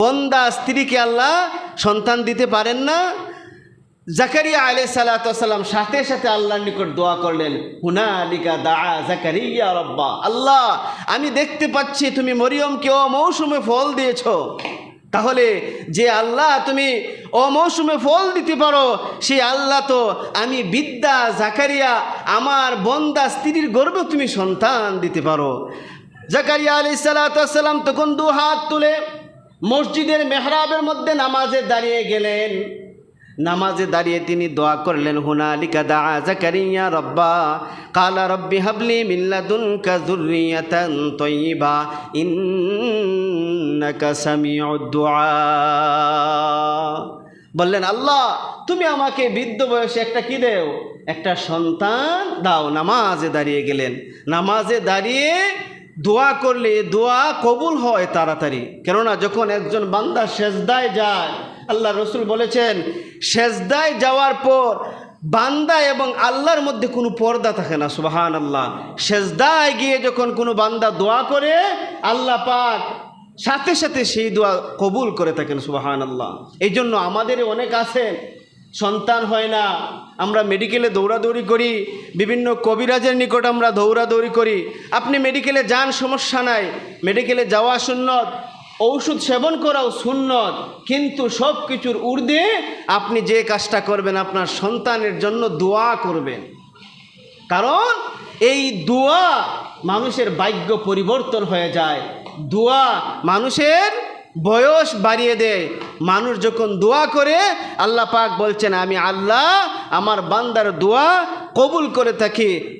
বন্দা স্ত্রীকে আল্লাহ সন্তান দিতে পারেন না। জাকারিয়া আলাই সালাতাম সাথে সাথে আল্লাহর নিকট দোয়া করলেন হুনা আলিকা দা জাকারিয়া রব্বা, আল্লাহ, আমি দেখতে পাচ্ছি তুমি মরিয়মকে অমৌসুমে ফল দিয়েছ। তাহলে যে আল্লাহ তুমি অমৌসুমে ফল দিতে পারো সেই আল্লাহ তো আমি বিদ্যা জাকারিয়া, আমার বন্দা স্ত্রীর গর্বে তুমি সন্তান দিতে পারো। জাকারিয়া আলি সালাতাম তখন দু হাত তুলে মসজিদের মেহরাবের মধ্যে নামাজে দাঁড়িয়ে গেলেন। নামাজে দাঁড়িয়ে তিনি দোয়া করলেন, হুনালিকা দা জাকারিয়া রব্বা, কালা রব্বি হাবলি মিল্লাদুন কাজুরিয়াতান তৈবা ইন্নাকা বললেন, আল্লাহ, তুমি আমাকে বৃদ্ধ বয়সে একটা কি দেও? একটা সন্তান দাও। নামাজে দাঁড়িয়ে গেলেন। নামাজে দাঁড়িয়ে দোয়া করলে দোয়া কবুল হয় তাড়াতাড়ি। কেননা যখন একজন বান্দা সেজদায় যায়, আল্লাহ রসুল বলেছেন, সেজদায় যাওয়ার পর বান্দা এবং আল্লাহর মধ্যে কোনো পর্দা থাকে না সুবাহান আল্লাহ সেজদায় গিয়ে যখন কোনো বান্দা দোয়া করে, আল্লাহ পাক সাথে সাথে সেই দোয়া কবুল করে থাকেন সুবাহান আল্লাহ এই জন্য আমাদের অনেক আছেন সন্তান হয় না। আমরা মেডিকেলে দৌড়াদৌড়ি করি, বিভিন্ন কবিরাজের নিকট আমরা দৌড়াদৌড়ি করি। আপনি মেডিকেলে যান, সমস্যা নাই। মেডিকেলে যাওয়া সুন্নত, ঔষধ সেবন করাও সুন্নত। কিন্তু সব কিছুর ঊর্ধ্বে আপনি যে কাজটা করবেন, আপনার সন্তানের জন্য দোয়া করবেন। কারণ এই দোয়া মানুষের ভাগ্য পরিবর্তন হয়ে যায়। দোয়া মানুষের বয়স বাড়িয়ে দেয়। মানুষ যখন দোয়া করে, আল্লাহ পাক বলছেন, আমি আল্লাহ, আমার বান্দার দোয়া কবুল করে থাকি।